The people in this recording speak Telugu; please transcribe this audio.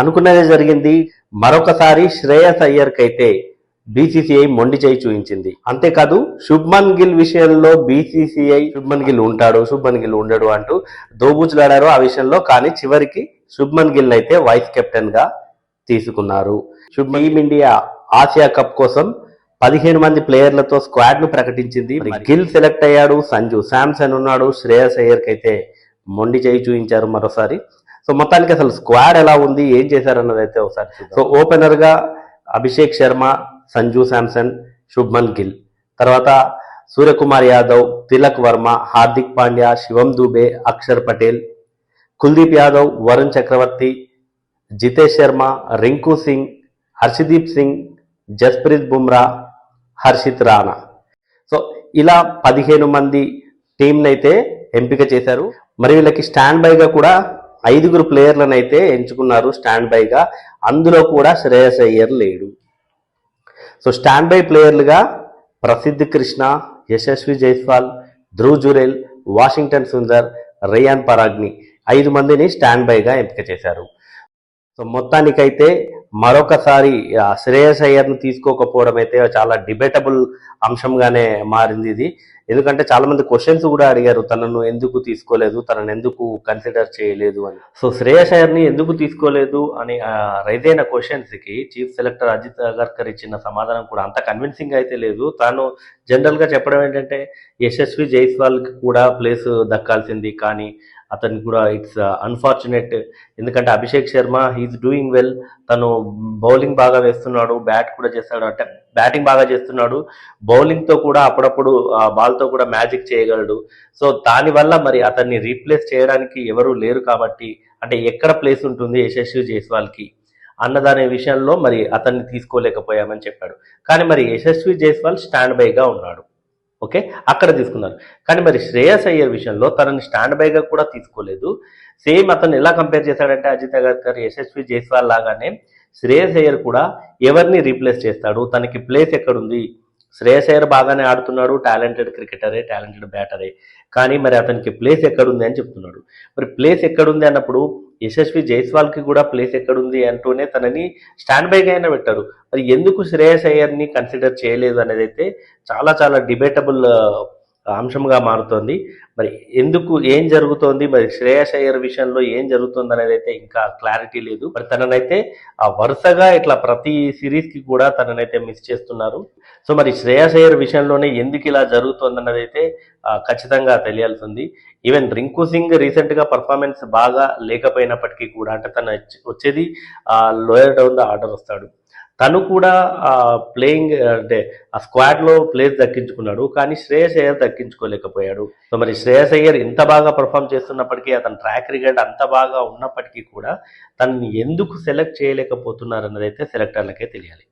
అనుకున్నదే జరిగింది. మరొకసారి శ్రేయస్ అయ్యర్కి అయితే బీసీసీఐ మొండి చేయి చూపించింది అంతేకాదు శుభ్మన్ గిల్ విషయంలో బీసీసీఐ శుభ్మన్ గిల్ ఉంటాడు శుభ్మన్ గిల్ ఉండడు అంటూ దోబూచులాడారు ఆ విషయంలో. కానీ చివరికి శుభ్మన్ గిల్ అయితే వైస్ కెప్టెన్గా తీసుకున్నారు. శుభ్మన్ ఇండియా ఆసియా కప్ కోసం పదిహేను మంది ప్లేయర్లతో స్క్వాడ్ను ప్రకటించింది గిల్ సెలెక్ట్ అయ్యాడు సంజు. శాంసన్ ఉన్నాడు. శ్రేయస్ అయ్యర్కి అయితే మొండి చేయి చూపించారు మరోసారి. సో మొత్తానికి అసలు స్క్వాడ్ ఎలా ఉంది ఏం చేశారన్నది అయితే ఒకసారి సో ఓపెనర్గా అభిషేక్ శర్మ సంజు శాంసన్ శుభ్మన్ గిల్. తర్వాత సూర్యకుమార్ యాదవ్ తిలక్ వర్మ హార్దిక్ పాండ్యా శివం దూబే అక్షర్ పటేల్. కుల్దీప్ యాదవ్ వరుణ్ చక్రవర్తి జితేష్ శర్మ రింకు సింగ్ హర్షదీప్ సింగ్ జస్ప్రీత్ బుమ్రా హర్షిత్ రాణా. సో ఇలా పదిహేను మంది టీంనైతే ఎంపిక చేశారు. మరి వీళ్ళకి స్టాండ్ బైగా కూడా ఐదుగురు ప్లేయర్లను అయితే ఎంచుకున్నారు స్టాండ్ బైగా. అందులో కూడా శ్రేయస్ అయ్యర్ లేడు. సో స్టాండ్ బై ప్లేయర్లుగా ప్రసిద్ధ్ కృష్ణ యశస్వి జైస్వాల్ ధ్రువ్ జురేల్ వాషింగ్టన్ సుందర్ రేయాన్ పరాగ్ని ఐదు మందిని స్టాండ్ బైగా ఎంపిక చేశారు. సో మొత్తానికైతే మరొకసారి శ్రేయస్ అయ్యర్ను తీసుకోకపోవడం అయితే చాలా డిబేటబుల్ అంశంగానే మారింది ఇది. ఎందుకంటే చాలా మంది క్వశ్చన్స్ కూడా అడిగారు తనను ఎందుకు తీసుకోలేదు తనను ఎందుకు కన్సిడర్ చేయలేదు అని. సో శ్రేయస్ అయ్యర్ని ఎందుకు తీసుకోలేదు అని రైజ్ అయిన క్వశ్చన్స్కి చీఫ్ సెలెక్టర్ అజిత్ అగర్కర్ ఇచ్చిన సమాధానం కూడా అంత కన్విన్సింగ్ అయితే లేదు. తాను జనరల్గా చెప్పడం ఏంటంటే యశస్వి జైస్వాల్కి కూడా ప్లేస్ దక్కాల్సింది. కానీ అతనికి కూడా ఇట్స్ అన్ఫార్చునేట్ uh, ఎందుకంటే Abhishek Sharma he's doing well తను బౌలింగ్ బాగా వేస్తున్నాడు బ్యాట్ కూడా చేస్తాడు అంటే బ్యాటింగ్ బాగా చేస్తున్నాడు. బౌలింగ్తో కూడా అప్పుడప్పుడు ఆ కూడా మ్యాజిక్ చేయగలడు. సో దానివల్ల మరి అతన్ని రీప్లేస్ చేయడానికి ఎవరు లేరు కాబట్టి అంటే ఎక్కడ ప్లేస్ ఉంటుంది యశస్వి జైస్వాల్కి అన్నదాని అన్నదానే విషయంలో మరి అతన్ని తీసుకోలేకపోయామని చెప్పాడు. కానీ మరి యశస్వి జైస్వాల్ స్టాండ్ బైగా ఉన్నాడు. ఓకే? అక్కడ తీసుకున్నారు. కానీ మరి శ్రేయస్ అయ్యర్ విషయంలో తనని స్టాండ్ బైగా కూడా తీసుకోలేదు. సేమ్ అతను ఎలా కంపేర్ చేశాడంటే అజిత్ అగర్కర్ యశస్వి జైస్వాల్ లాగానే శ్రేయస్ అయ్యర్ కూడా ఎవరిని రీప్లేస్ చేస్తాడు? తనకి ప్లేస్ ఎక్కడుంది? శ్రేయస్ అయ్యర్ బాగానే ఆడుతున్నాడు టాలెంటెడ్ క్రికెటరే టాలెంటెడ్ బ్యాటరే. కానీ మరి అతనికి ప్లేస్ ఎక్కడుంది అని చెప్తున్నాడు. మరి ప్లేస్ ఎక్కడుంది అన్నప్పుడు యశస్వి జైస్వాల్కి కూడా ప్లేస్ ఎక్కడుంది అంటూనే తనని స్టాండ్ బైగా అయినా పెట్టారు. మరి ఎందుకు శ్రేయస్ అయ్యర్ని కన్సిడర్ చేయలేదు అనేది అయితే చాలా చాలా డిబేటబుల్ అంశంగా మారుతోంది. మరి ఎందుకు ఏం జరుగుతోంది? మరి శ్రేయస్ అయ్యర్ విషయంలో ఏం జరుగుతుంది అనేది అయితే ఇంకా క్లారిటీ లేదు. మరి తననైతే ఆ వరుసగా ఇట్లా ప్రతి సిరీస్కి కూడా తననైతే మిస్ చేస్తున్నారు. సో మరి శ్రేయస్ అయ్యర్ విషయంలోనే ఎందుకు ఇలా జరుగుతుంది అన్నది అయితే ఖచ్చితంగా తెలియాల్సింది ఈవెన్ రింకు సింగ్ రీసెంట్గా పర్ఫార్మెన్స్ బాగా లేకపోయినప్పటికీ కూడా అంటే తను వచ్చేది ఆ లోయర్ డౌన్ ద ఆర్డర్ వస్తాడు. తను కూడా ప్లేయింగ్ అంటే ఆ స్క్వాడ్లో ప్లేస్ దక్కించుకున్నాడు కానీ శ్రేయస్ అయ్యర్ దక్కించుకోలేకపోయాడు. సో మరి శ్రేయస్ అయ్యర్ ఇంత బాగా పర్ఫామ్ చేస్తున్నప్పటికీ అతని ట్రాక్ రికార్డ్ అంత బాగా ఉన్నప్పటికీ కూడా తనని ఎందుకు సెలెక్ట్ చేయలేకపోతున్నారు సెలెక్టర్లకే తెలియాలి.